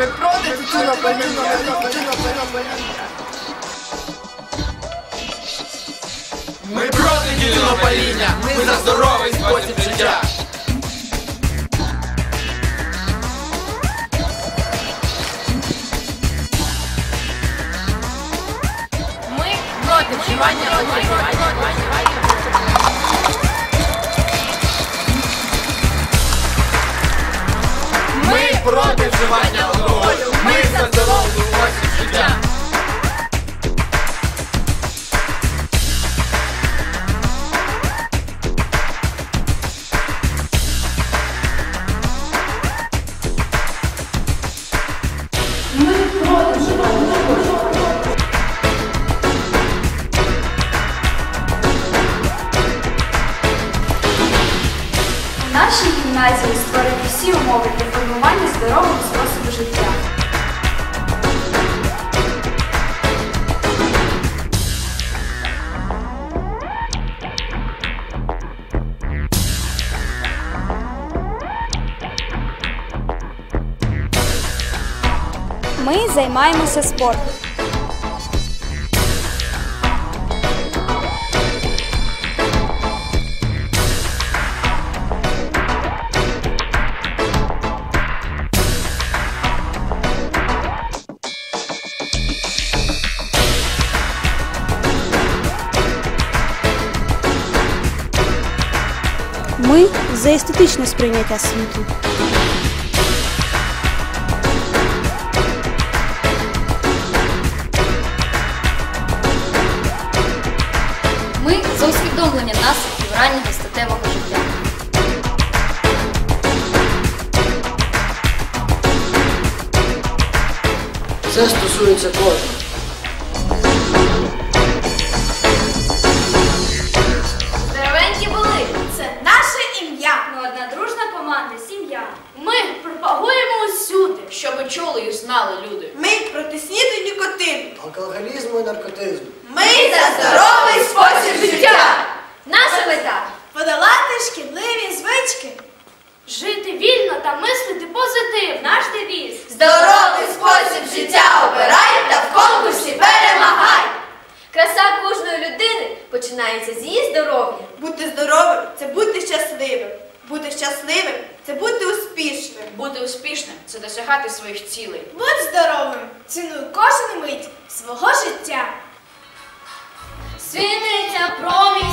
Ми проти дільного паління, ми за здоровий спосіб життя. Ми проти вживання алкоголю. Проти вживання алкоголю, ми за здорову спосіб життя. У нашій гімназії створені всі умови для формування здорового способу життя. Ми займаємося спортом. Ми за естетичне сприйняття світу. Ми за усвідомлення наслідків раннього статевого життя. Це стосується кожного. Знали люди. Ми проти сніду і нікотину. Алкоголізму і наркотизму. Ми за здоровий спосіб життя. Бути щасливим це бути успішним. Бути успішним це досягати своїх цілей. Будь здоровим, цінуй кожну мить свого життя. Свіниця, промінь.